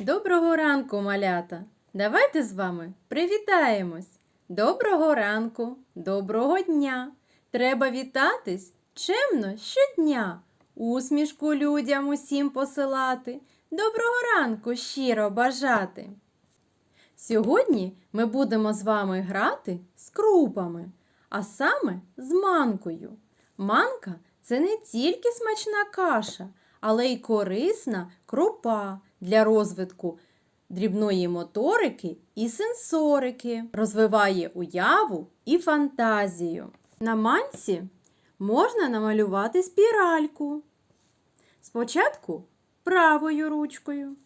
Доброго ранку, малята! Давайте з вами привітаємось. Доброго ранку, доброго дня! Треба вітатись чемно щодня, усмішку людям усім посилати, доброго ранку щиро бажати. Сьогодні ми будемо з вами грати з крупами, а саме з манкою. Манка це не тільки смачна каша, але й корисна крупа для розвитку дрібної моторики і сенсорики, розвиває уяву і фантазію. На манці можна намалювати спіральку. Спочатку правою ручкою,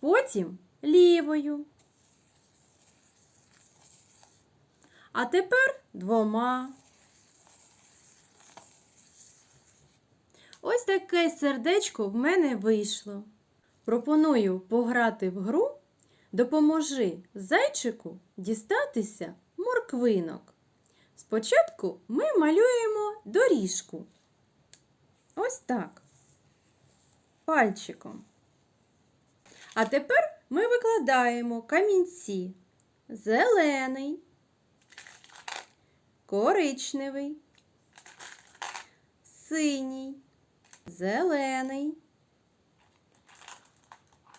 потім лівою. А тепер двома. Ось таке сердечко в мене вийшло. Пропоную пограти в гру Допоможи зайчику дістатися морквинок. Спочатку ми малюємо доріжку. Ось так. Пальчиком. А тепер ми викладаємо камінці. Зелений, коричневий, синій, зелений,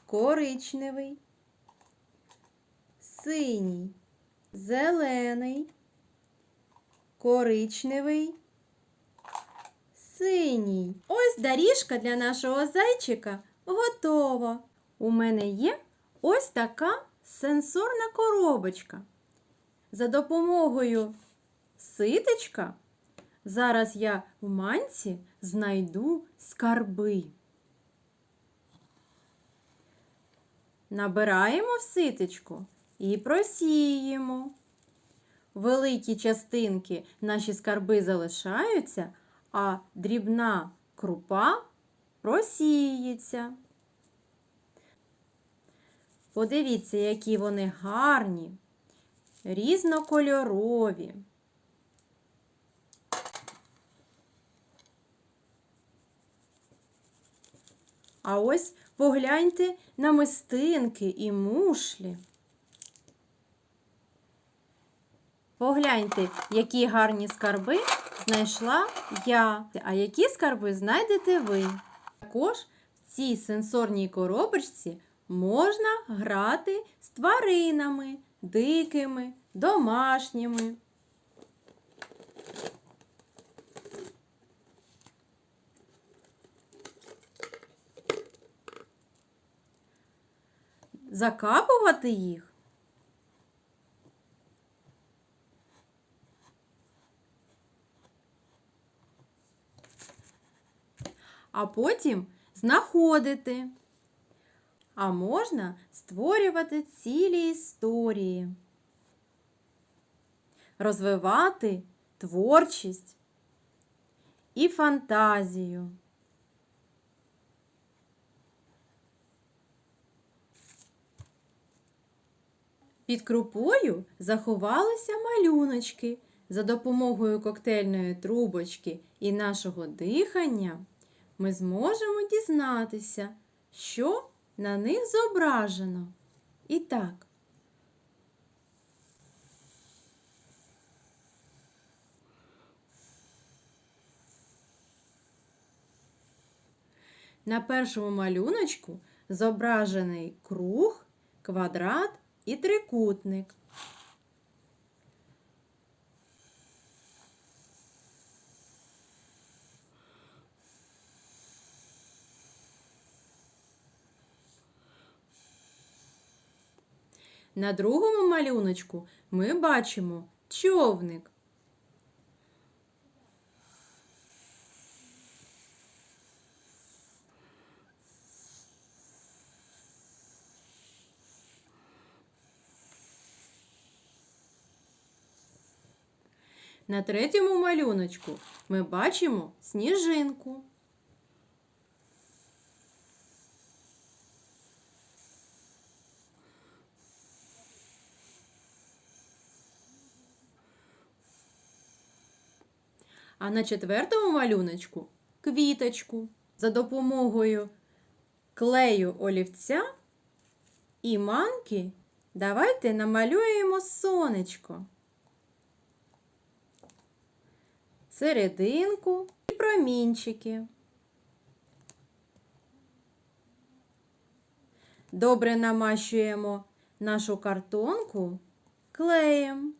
коричневий, синій, зелений, коричневий, синій. Ось доріжка для нашого зайчика готова. У мене є ось така сенсорна коробочка. За допомогою ситечка зараз я в манці знайду скарби. Набираємо в ситечку і просіємо. Великі частинки наші скарби залишаються, а дрібна крупа просіється. Подивіться, які вони гарні, різнокольорові. А ось погляньте на мистинки і мушлі. Погляньте, які гарні скарби знайшла я, а які скарби знайдете ви. Також в цій сенсорній коробочці можна грати з тваринами, дикими, домашніми. Закапувати їх а потім знаходити. А можна створювати цілі історії, розвивати творчість і фантазію. Під крупою заховалися малюночки. За допомогою коктейльної трубочки і нашого дихання ми зможемо дізнатися, що на них зображено. І так. На першому малюночку зображений круг, квадрат і трикутник. На другому малюночку ми бачимо човник. На третьому малюночку ми бачимо сніжинку. А на четвертому малюночку квіточку. За допомогою клею олівця і манки давайте намалюємо сонечко. Серединку і промінчики. Добре намащуємо нашу картонку клеєм.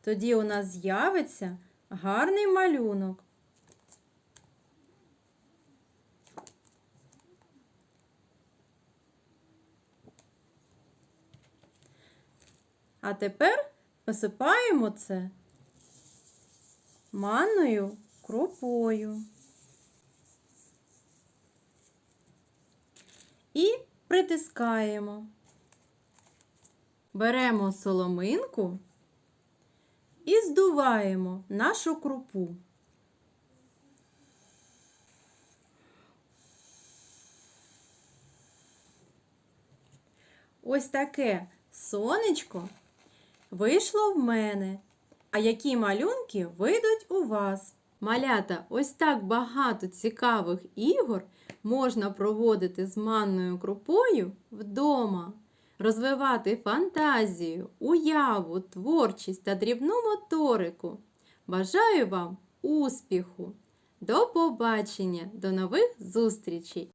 Тоді у нас з'явиться гарний малюнок. А тепер посипаємо це манною крупою. І притискаємо. Беремо соломинку і здуваємо нашу крупу. Ось таке сонечко вийшло в мене. А які малюнки вийдуть у вас? Малята, ось так багато цікавих ігор можна проводити з манною крупою вдома, розвивати фантазію, уяву, творчість та дрібну моторику. Бажаю вам успіху! До побачення, до нових зустрічей!